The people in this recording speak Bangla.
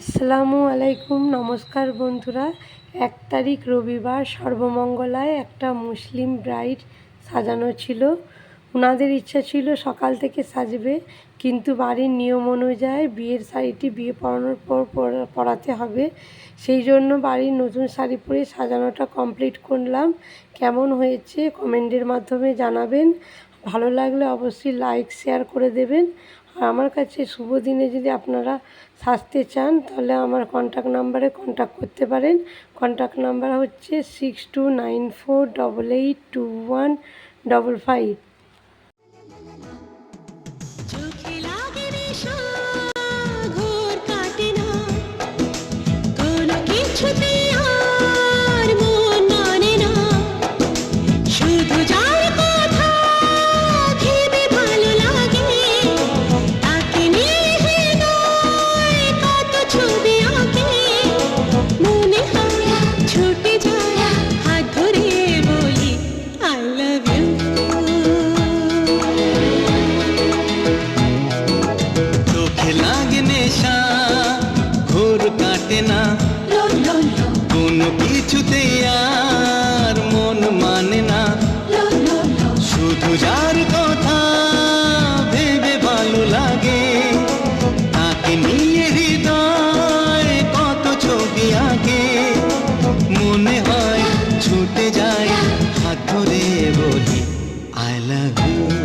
আসসালামু আলাইকুম, নমস্কার বন্ধুরা। এক তারিখ রবিবার, সর্বমঙ্গলায় একটা মুসলিম ব্রাইড সাজানো ছিল। ওনাদের ইচ্ছা ছিল সকাল থেকে সাজবে, কিন্তু বাড়ির নিয়ম অনুযায়ী বিয়ের শাড়িটি বিয়ে পড়ানোর পর পরাতে হবে। সেই জন্য বাড়ির নতুন শাড়ি পরে সাজানোটা কমপ্লিট করলাম। কেমন হয়েছে কমেন্টের মাধ্যমে জানাবেন। ভালো লাগলে অবশ্যই লাইক, শেয়ার করে দেবেন। আর আমার কাছে শুভ দিনে যদি আপনারা সাজতে চান, তাহলে আমার কন্ট্যাক্ট নাম্বারে কন্ট্যাক্ট করতে পারেন। কন্ট্যাক্ট নাম্বার হচ্ছে six two nine four double eight two one double five মোর কাটে না। কোনো কিছুতে আর মন মানে না। শুধু যার কথা ভেবে ভালো লাগে, তাকে নিয়ে হৃদয় কত ছবি আগে মনে হয় ছুটে যায় হাত ধরে বলি আই লাভ ইউ